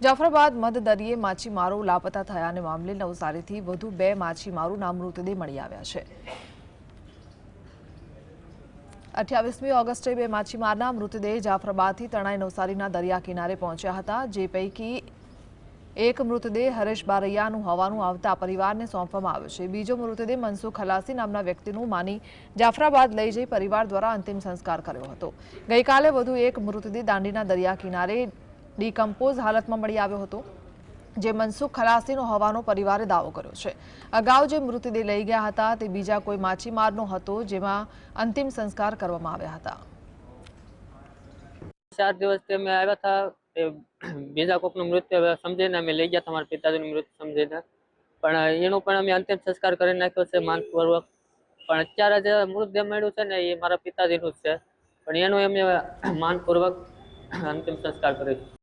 જાફરાબાદ મધદરિયે માછીમારો લાપતા થયાને મામલે નવસારીથી વધુ બે માછીમારોના મૃતદેહ મળી આવ્યા છે. અઠ્યાવીસમી ઓગસ્ટે બે માછીમારના મૃતદેહ જાફરાબાદથી તણાઈ નવસારીના દરિયા કિનારે પહોંચ્યા હતા, જે પૈકી એક મૃતદેહ હરેશ બારૈયાનું હોવાનું આવતા પરિવારને સોંપવામાં આવ્યો છે. બીજો મૃતદેહ મનસુખ ખલાસી નામના વ્યક્તિનું માની જાફરાબાદ લઈ જઈ પરિવાર દ્વારા અંતિમ સંસ્કાર કર્યો હતો. ગઈકાલે વધુ એક મૃતદેહ દાંડીના દરિયા કિનારે ડીકમ્પોઝ હાલતમાં મળી આવ્યો હતો, જે મનસુખ ખલાસીનો હોવાનો પરિવારે દાવો કર્યો છે. અગાઉ જે મૃતદેહ લઈ ગયા હતા, તે બીજા કોઈ માછીમારનો હતો, જેમાં અંતિમ સંસ્કાર કરવામાં આવ્યા હતા. ચાર દિવસથી અમે આવ્યા હતા, એ બીજા કોકનું મૃત્યુ સમજીને અમે લઈ ગયા હતા, મારા પિતાજીનું મૃત્યુ સમજીને. પણ એનું પણ અમે અંતિમ સંસ્કાર કરી નાખ્યો છે, માનપૂર્વક. પણ અત્યારે જે મૃતદેહ મળ્યું છે ને, એ મારા પિતાજીનું જ છે. પણ એનું અમે માનપૂર્વક અંતિમ સંસ્કાર કરીશું